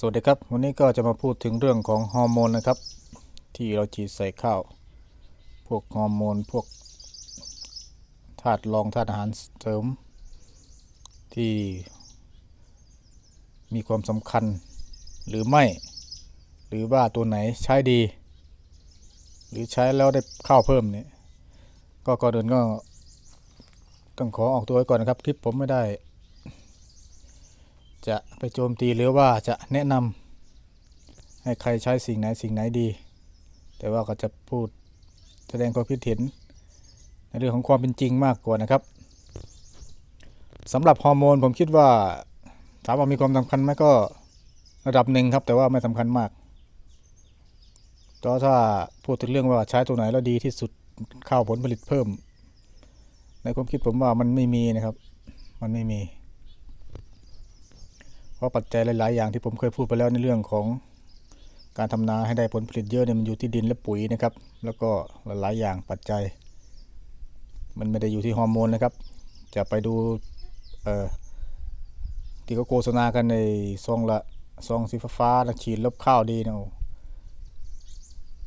สวัสดีครับ วันนี้ก็จะมาพูดถึงเรื่องของฮอร์โมนนะครับ ที่เราฉีดใส่ข้าว พวกฮอร์โมนพวกธาตุรองธาตุอาหารเสริม ที่มีความสำคัญหรือไม่ หรือว่าตัวไหนใช้ดี หรือใช้แล้วได้ข้าวเพิ่มเนี่ยก็ก่อนอื่นก็ต้องขอออกตัวไว้ก่อนนะครับคลิปผมไม่ได้ จะไปโจมตีหรือว่าจะแนะนำให้ใครใช้สิ่งไหนสิ่งไหนดี แต่ว่าก็จะพูดแสดงความคิดเห็นในเรื่องของความเป็นจริงมากกว่านะครับสำหรับฮอร์โมนผมคิดว่าถามว่ามีความสำคัญไหมก็ระดับหนึ่งครับ แต่ว่าไม่สำคัญมากก็ถ้าพูดถึงเรื่องว่าใช้ตัวไหนแล้วดีที่สุดข้าวผลผลิตเพิ่ม ในความคิดผมว่ามันไม่มีนะครับ มันไม่มี เพราะปัจจัยหลาย ๆ อย่างที่ผมเคยพูดไปแล้วในเรื่องของการทำนาให้ได้ผลผลิตเยอะเนี่ยมันอยู่ที่ดินและปุ๋ยนะครับ แล้วก็หลาย ๆ อย่างปัจจัย มันไม่ได้อยู่ที่ฮอร์โมนนะครับ จะไปดูเอ่อที่เขาโฆษณากันในซองละซองสีฟ้าๆนะฉีดล้วข้าวดีนะ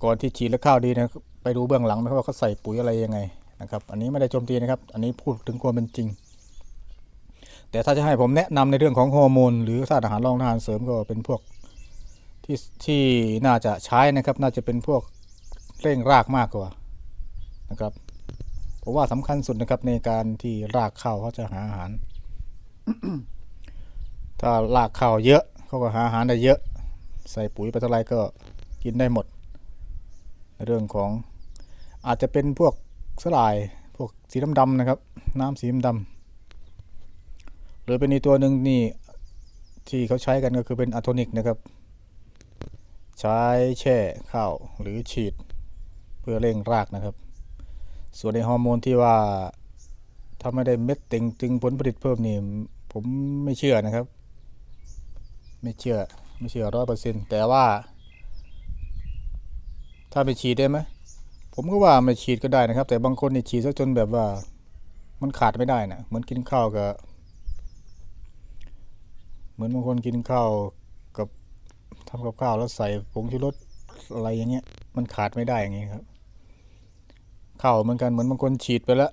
ก่อนที่ฉีดแล้วข้าวดีนะไปดูเบื้องหลังนะครับว่าเขาใส่ปุ๋ยอะไรยังไงนะครับ อันนี้ไม่ได้โจมตีนะครับ อันนี้พูดถึงความเป็นจริง แต่ถ้าจะให้ผมแนะนำในเรื่องของฮอร์โมนหรือธาตุอาหารรองอาหารเสริมก็เป็นพวกที่ที่น่าจะใช้นะครับ น่าจะเป็นพวกเร่งรากมากกว่านะครับผมว่าสำคัญสุดนะครับในการที่รากข้าวเขาจะหาอาหาร ถ้ารากข้าวเยอะเขาก็หาอาหารได้เยอะ ใส่ปุ๋ยไปเท่าไรก็กินได้หมด เรื่องของอาจจะเป็นพวกสลายพวกสีดำๆนะครับ น้ำสีดำ รือเป็นอีกตัวหนึ่งนี่ที่เขาใช้กันก็คือเป็นอะโทนิกนะครับ ใช้แช่ข้าวหรือฉีดเพื่อเร่งรากนะครับ ส่วนในฮอร์โมนที่ว่าถ้าไม่ได้เม็ดเต็งตึงผลผลิตเพิ่มนี่ผมไม่เชื่อนะครับ ไม่เชื่อไม่เชื่อร้อยเปอร์เซ็นต์แต่ว่า ถ้าไปฉีดได้ไหมผมก็ว่าไม่ฉีดก็ได้นะครับ แต่บางคนนี่ฉีดซะจนแบบว่ามันขาดไม่ได้นะเหมือนกินข้าวกับ เหมือนบางคนกินข้าวกับทำกับข้าวแล้วใส่ผงชูรสอะไรอย่างเงี้ย มันขาดไม่ได้อย่างเงี้ยครับข้าวเหมือนกันเหมือนบางคนฉีดไปแล้ว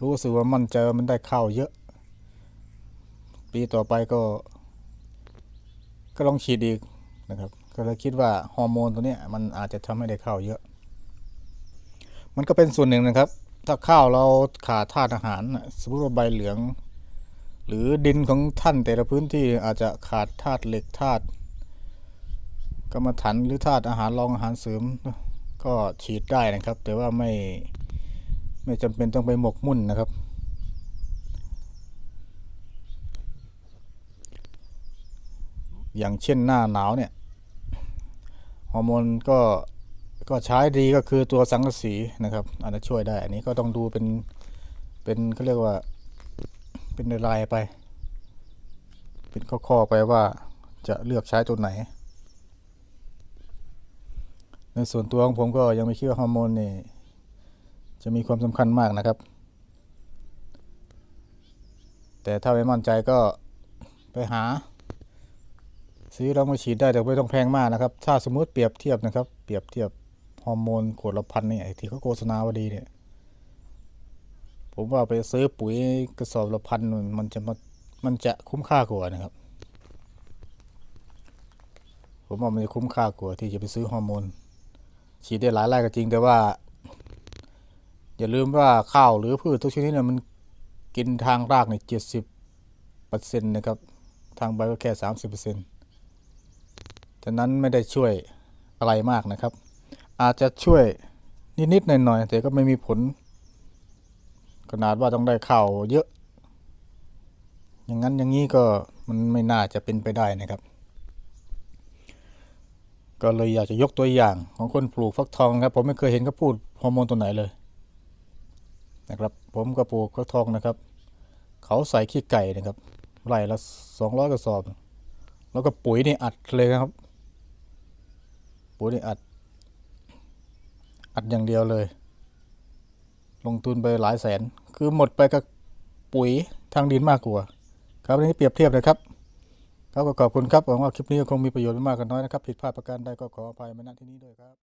รู้สึกว่ามันใจะมันได้ข้าวเยอะ ปีต่อไปก็ ก็ลองฉีดอีกนะครับ ก็เลยคิดว่าฮอร์โมนตัวเนี้ยมันอาจจะทำให้ได้ข้าวเยอะ มันก็เป็นส่วนหนึ่งนะครับ ถ้าข้าวเราขาดธาตุอาหารสมมติว่าใบเหลือง หรือดินของท่านแต่ละพื้นที่อาจจะขาดธาตุเหล็กธาตุกรรมฐานหรือธาตุอาหารรองอาหารเสริม ก็ฉีดได้นะครับ แต่ว่าไม่ไม่จำเป็นต้องไปหมกมุ่นนะครับ อย่างเช่นหน้าหนาวเนี่ยฮอร์โมนก็ก็ใช้ดีก็คือตัวสังกะสีนะครับอันนั้นช่วยได้ อันนี้ก็ต้องดูเป็นเป็นเขาเรียกว่า เป็นรายไป เป็นข้อๆไปว่าจะเลือกใช้ตัวไหน ในส่วนตัวของผมก็ยังไม่คิดว่าฮอร์โมนนี่จะมีความสำคัญมากนะครับ แต่ถ้าไม่มั่นใจก็ไปหา ซื้อแล้วมาฉีดได้แต่ไม่ต้องแพงมากนะครับ ถ้าสมมติเปรียบเทียบนะครับ เปรียบเทียบฮอร์โมนขวดละพันเนี่ยที่เขาโฆษณาว่าดีเนี่ย ผมว่าไปซื้อปุ๋ยกระสอบละพันมันจะมามันจะคุ้มค่ากว่านะครับ ผมว่ามันจะคุ้มค่ากว่าที่จะไปซื้อฮอร์โมนฉีดได้หลายไร่ก็จริงแต่ว่า อย่าลืมว่าข้าวหรือพืชทุกชนิดเนี่ยมันกินทางรากเนี่ยเจ็ดสิบเปอร์เซ็นต์นะครับ ทางใบก็แค่สามสิบเปอร์เซ็นต์ฉะนั้นไม่ได้ช่วยอะไรมากนะครับ อาจจะช่วยนิดๆหน่อยๆแต่ก็ไม่มีผล ขนาดว่าต้องได้ข้าวเยอะ อย่างนั้นอย่างนี้ก็มันไม่น่าจะเป็นไปได้นะครับ ก็เลยอยากจะยกตัวอย่างของคนปลูกฟักทองนะครับ ผมไม่เคยเห็นเขาพูดฮอร์โมนตัวไหนเลยนะครับผมก็ปลูกฟักทองนะครับ เขาใส่ขี้ไก่นะครับไร่ละสองร้อยกระสอบ แล้วก็ปุ๋ยนี่อัดเลยครับ ปุ๋ยนี่อัด อัดอย่างเดียวเลย ลงทุนไปหลายแสน คือหมดไปกับปุ๋ยทางดินมากกว่า ครับอันนี้เปรียบเทียบเลยครับ ครับก็ขอบคุณครับหวังว่าคลิปนี้คงมีประโยชน์ไม่มากก็น้อยนะครับ ผิดพลาดประการใดก็ขออภัยมาณที่นี้ด้วยครับ